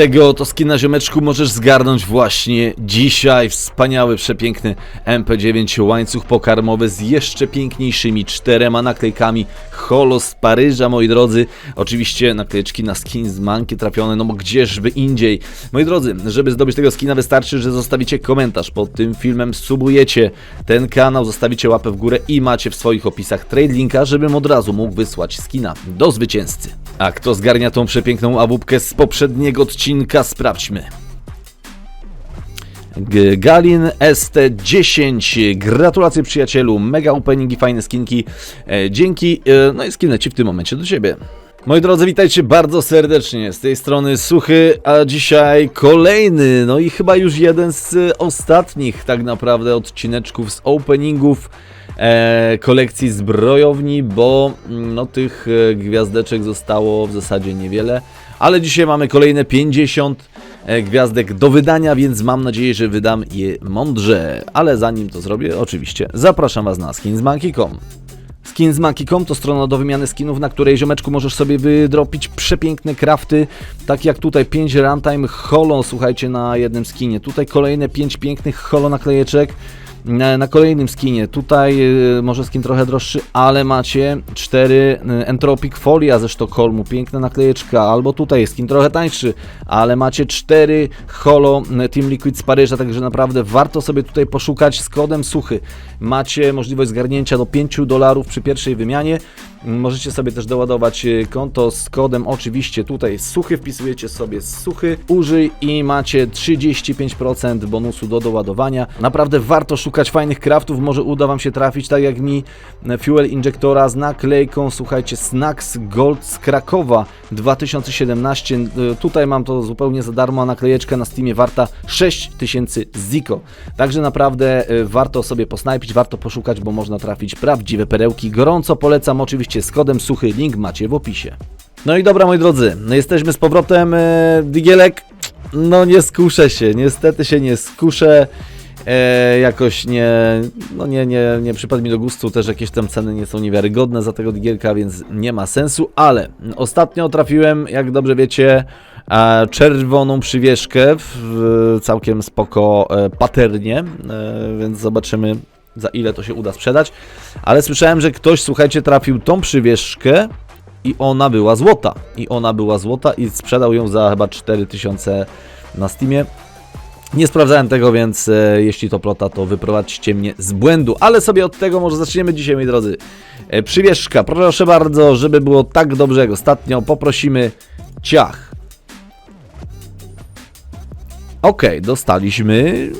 tego oto skina ziomeczku możesz zgarnąć właśnie dzisiaj. Wspaniały, przepiękny MP9 łańcuch pokarmowy z jeszcze piękniejszymi czterema naklejkami Holo z Paryża, moi drodzy. Oczywiście naklejeczki na skin z manki trafione, no bo gdzieżby indziej. Moi drodzy, żeby zdobyć tego skina wystarczy, że zostawicie komentarz pod tym filmem, subujecie ten kanał, zostawicie łapę w górę i macie w swoich opisach trade linka, żebym od razu mógł wysłać skina do zwycięzcy. A kto zgarnia tą przepiękną awupkę z poprzedniego odcinka, sprawdźmy. G- Galin ST10. Gratulacje przyjacielu, mega opening i fajne skinki. E, dzięki. E, no i skinę ci w tym momencie do ciebie. Moi drodzy, witajcie bardzo serdecznie. Z tej strony Suchy, a dzisiaj kolejny, no i chyba już jeden z ostatnich tak naprawdę odcineczków z openingów e, kolekcji zbrojowni, bo mm, no tych e, gwiazdeczek zostało w zasadzie niewiele. Ale dzisiaj mamy kolejne 50 e, gwiazdek do wydania, więc mam nadzieję, że wydam je mądrze. Ale zanim to zrobię, oczywiście zapraszam Was na skinsmonkey.com. Skinsmonkey.com to strona do wymiany skinów, na której ziomeczku możesz sobie wydropić przepiękne crafty, tak jak tutaj 5 runtime holo, słuchajcie, na jednym skinie. Tutaj kolejne 5 pięknych holo naklejeczek na, na kolejnym skinie. Tutaj y, może skin trochę droższy, ale macie 4 y, Entropic Folia ze Sztokholmu, piękna naklejeczka, albo tutaj skin trochę tańszy, ale macie 4 holo y, Team Liquid z Paryża, także naprawdę warto sobie tutaj poszukać z kodem suchy. Macie możliwość zgarnięcia do 5 dolarów przy pierwszej wymianie. Możecie sobie też doładować konto z kodem oczywiście tutaj suchy, wpisujecie sobie suchy, użyj i macie 35% bonusu do doładowania. Naprawdę warto szukać fajnych craftów, może uda Wam się trafić tak jak mi e, Fuel Injectora z naklejką, słuchajcie, Snacks Gold z Krakowa 2017. Y, Tutaj mam to zupełnie za darmo, a naklejeczka na Steamie warta 6000 ziko. Także naprawdę y, warto sobie posnajpić, warto poszukać, bo można trafić prawdziwe perełki. Gorąco polecam oczywiście z kodem suchy, link macie w opisie. No i dobra moi drodzy, jesteśmy z powrotem, e, Digielek, no nie skuszę się, niestety się nie skuszę. E, jakoś nie, no nie, nie, nie przypadł mi do gustu, też jakieś tam ceny nie są niewiarygodne za tego digielka, więc nie ma sensu, ale ostatnio trafiłem, jak dobrze wiecie, e, czerwoną przywieszkę w, w całkiem spoko e, paternie, e, więc zobaczymy za ile to się uda sprzedać, ale słyszałem, że ktoś, słuchajcie, trafił tą przywieszkę i ona była złota, i ona była złota i sprzedał ją za chyba 4000 na Steamie, nie sprawdzałem tego, więc e, jeśli to plota, to wyprowadźcie mnie z błędu. Ale sobie od tego może zaczniemy dzisiaj, moi drodzy. E, przywieszka, proszę bardzo, żeby było tak dobrze jak ostatnio, poprosimy ciach. Okej, dostaliśmy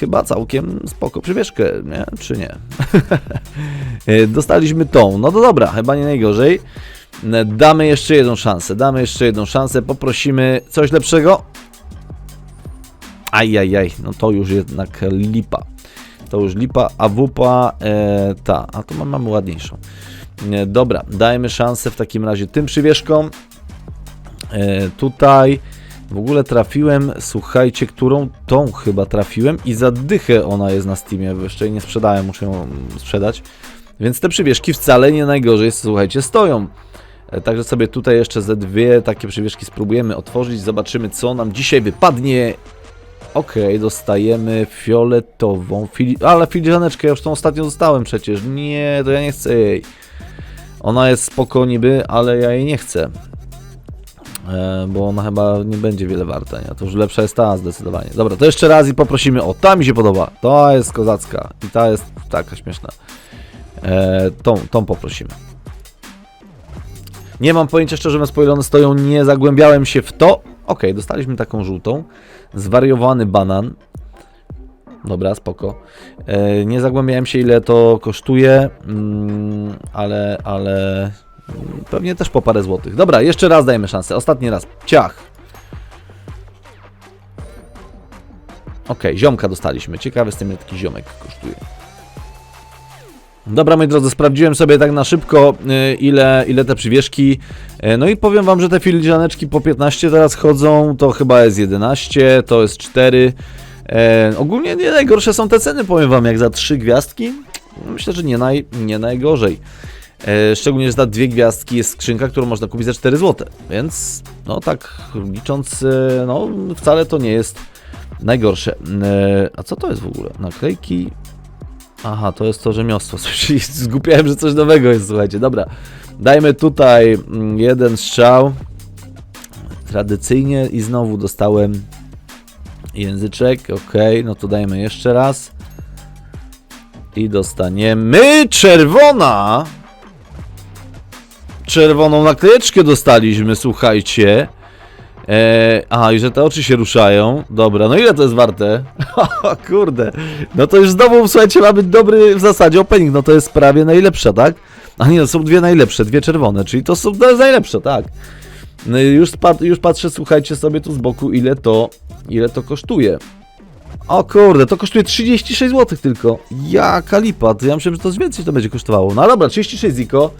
chyba całkiem spoko przywieszkę, nie? Czy nie? E, dostaliśmy tą, no to dobra, chyba nie najgorzej. E, Damy jeszcze jedną szansę, damy jeszcze jedną szansę, poprosimy coś lepszego. Ajajaj, no to już jednak lipa. To już lipa, a wupa e, ta, a to mam- mamy ładniejszą. E, dobra, dajmy szansę w takim razie tym przywieszkom. E, tutaj w ogóle trafiłem, słuchajcie, którą tą chyba trafiłem i za dychę ona jest na Steamie, jeszcze jej nie sprzedałem, muszę ją sprzedać. Więc te przywieszki wcale nie najgorzej, słuchajcie, stoją. E, Także sobie tutaj jeszcze ze dwie takie przywieszki spróbujemy otworzyć, zobaczymy co nam dzisiaj wypadnie. Okej, dostajemy fioletową, ale filiżaneczkę, ja już tą ostatnio dostałem przecież. Nie, to ja nie chcę jej. Ona jest spoko niby, ale ja jej nie chcę. E, bo ona chyba nie będzie wiele warta, nie? To już lepsza jest ta zdecydowanie. Dobra, to jeszcze raz i poprosimy o, ta mi się podoba. To jest kozacka i ta jest taka śmieszna. E, tą, tą poprosimy. Nie mam pojęcia szczerze mówiąc, po ile one stoją, nie zagłębiałem się w to. Okej, dostaliśmy taką żółtą. Zwariowany banan. Dobra, spoko. E, nie zagłębiałem się ile to kosztuje, mm, ale, ale pewnie też po parę złotych. Dobra, jeszcze raz dajmy szansę. Ostatni raz. Ciach. Okej, ziomka dostaliśmy. Ciekawy jestem ile taki ziomek kosztuje. Dobra, moi drodzy, sprawdziłem sobie tak na szybko, y, ile, ile te przywieszki. y, No i powiem wam, że te filiżaneczki po 15 teraz chodzą, to chyba jest 11, to jest 4. E, ogólnie nie najgorsze są te ceny, powiem wam, jak za 3 gwiazdki. Myślę, że nie, naj, nie najgorzej. E, szczególnie, że za dwie gwiazdki jest skrzynka, którą można kupić za 4 zł. Więc, no tak licząc, no wcale to nie jest najgorsze. E, a co to jest w ogóle? Naklejki. Aha, to jest to rzemiosło. Coś- Zgupiałem, że coś nowego jest, słuchajcie. Dobra, dajmy tutaj mm, jeden strzał. Tradycyjnie i znowu dostałem języczek. Ok, no to dajmy jeszcze raz. I dostaniemy czerwona. Czerwoną naklejeczkę dostaliśmy, słuchajcie. Eee, aha, i że te oczy się ruszają. Dobra, no ile to jest warte? Kurde. No to już znowu, słuchajcie, ma być dobry w zasadzie opening. No to jest prawie najlepsza, tak? A nie, to są dwie najlepsze, dwie czerwone, czyli to są to jest najlepsze, tak. No już, już patrzę, słuchajcie sobie tu z boku, ile to, ile to kosztuje. O kurde, to kosztuje 36 zł tylko. Jaka lipa, to ja myślałem, że to więcej to będzie kosztowało. No dobra, 36 ziko.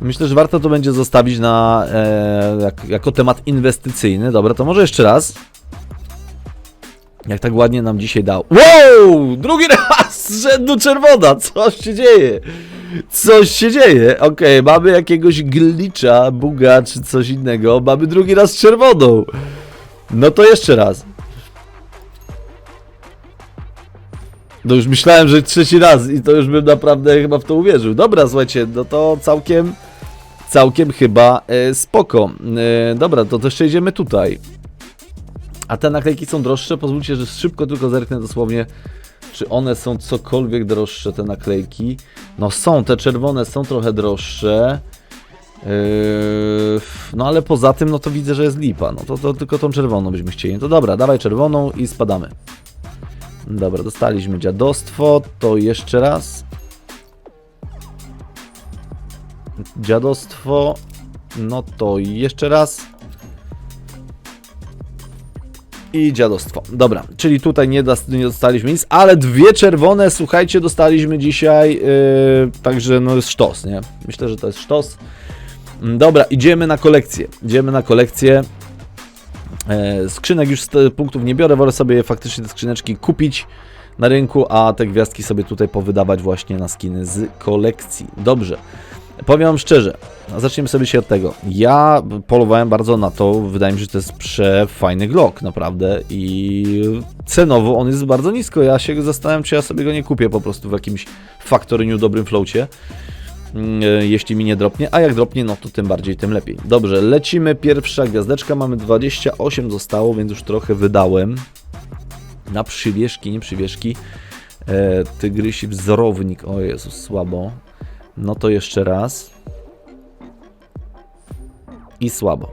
Myślę, że warto to będzie zostawić na, e, jak, jako temat inwestycyjny. Dobra, to może jeszcze raz. Jak tak ładnie nam dzisiaj dał. Wow! Drugi raz z rzędu czerwona! Coś się dzieje! Coś się dzieje. Okej, mamy jakiegoś glitcha, buga czy coś innego. Mamy drugi raz czerwoną. No to jeszcze raz. No już myślałem, że trzeci raz i to już bym naprawdę chyba w to uwierzył. Dobra, słuchajcie, no to całkiem, całkiem chyba e, spoko. E, dobra, to, to jeszcze idziemy tutaj. A te naklejki są droższe? Pozwólcie, że szybko tylko zerknę dosłownie, czy one są cokolwiek droższe, te naklejki. No są, te czerwone są trochę droższe. Yy, no ale poza tym, no to widzę, że jest lipa. No to, to tylko tą czerwoną byśmy chcieli. No to dobra, dawaj czerwoną i spadamy. Dobra, dostaliśmy dziadostwo, to jeszcze raz. Dziadostwo, no to jeszcze raz. I dziadostwo. Dobra, czyli tutaj nie, dostaliśmy nic, ale dwie czerwone, słuchajcie, dostaliśmy dzisiaj, yy, także no jest sztos, nie? Myślę, że to jest sztos. Mm, Dobra, idziemy na kolekcję. Idziemy na kolekcję. E, skrzynek już z punktów nie biorę, wolę sobie faktycznie te skrzyneczki kupić na rynku, a te gwiazdki sobie tutaj powydawać właśnie na skiny z kolekcji. Dobrze. Powiem wam szczerze, a zaczniemy sobie się od tego. Ja polowałem bardzo na to, wydaje mi się, że to jest przefajny Glock, naprawdę. I cenowo on jest bardzo nisko. Ja się zastanawiam, czy ja sobie go nie kupię po prostu w jakimś Factory dobrym floacie. Mm, e, jeśli mi nie dropnie, a jak dropnie, no to tym bardziej, tym lepiej. Dobrze, lecimy, pierwsza gwiazdeczka, mamy 28 zostało, więc już trochę wydałem na przywieszki, nie przywieszki. E, tygrysi wzorownik, o Jezus, słabo. No to jeszcze raz. I słabo.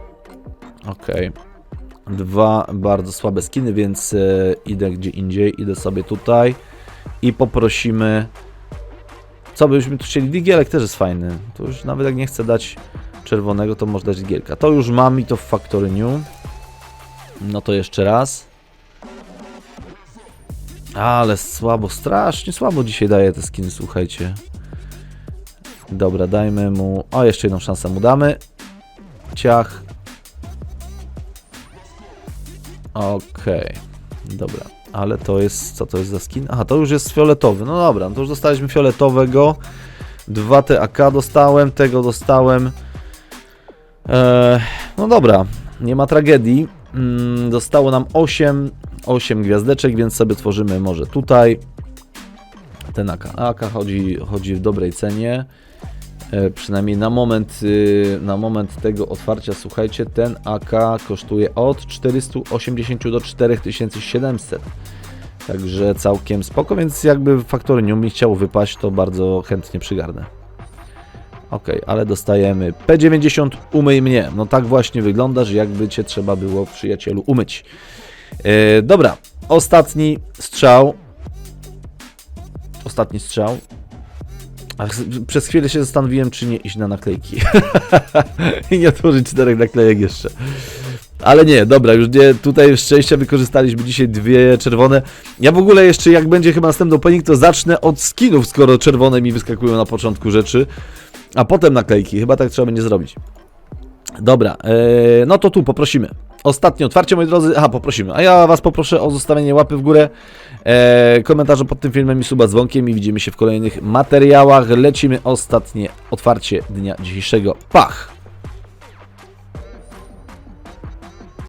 Okej. Dwa bardzo słabe skiny, więc e, idę gdzie indziej, idę sobie tutaj i poprosimy co byśmy tu chcieli? Digielek też jest fajny. To już nawet jak nie chcę dać czerwonego, to można dać digielka. To już mam i to w Factory New. No to jeszcze raz. Ale słabo, strasznie słabo dzisiaj daje te skiny, słuchajcie. Dobra, dajmy mu... O, jeszcze jedną szansę mu damy. Ciach. Okej. Dobra. Ale to jest, co to jest za skin? Aha, to już jest fioletowy. No dobra, no to już dostaliśmy fioletowego. Dwa te AK dostałem, tego dostałem. Eee, no dobra, nie ma tragedii. Mm, Zostało nam 8, 8 gwiazdeczek, więc sobie tworzymy może tutaj. Ten AK. AK chodzi, chodzi w dobrej cenie. E, przynajmniej na moment, y, na moment tego otwarcia, słuchajcie, ten AK kosztuje od 480 do 4700. Także całkiem spoko, więc jakby faktory nie mi chciało wypaść, to bardzo chętnie przygarnę. Ok, ale dostajemy P90, umyj mnie. No tak właśnie wygląda, że jakby cię trzeba było, przyjacielu, umyć. E, dobra, ostatni strzał. Ostatni strzał. Przez chwilę się zastanowiłem, czy nie iść na naklejki. I nie otworzyć czterech naklejek jeszcze. Ale nie, dobra, już nie, tutaj szczęścia wykorzystaliśmy dzisiaj dwie czerwone. Ja w ogóle jeszcze, jak będzie chyba następny opening, to zacznę od skinów, skoro czerwone mi wyskakują na początku rzeczy, a potem naklejki. Chyba tak trzeba będzie zrobić. Dobra, e, no to tu poprosimy. Ostatnie otwarcie, moi drodzy. Aha, poprosimy. A ja Was poproszę o zostawienie łapy w górę, e, komentarza pod tym filmem i suba dzwonkiem i widzimy się w kolejnych materiałach. Lecimy ostatnie otwarcie dnia dzisiejszego. Pach!